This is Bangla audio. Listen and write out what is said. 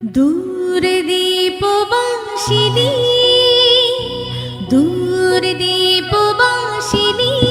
দূর দীপবাসিনী দূর দীপবাসিনী চিনি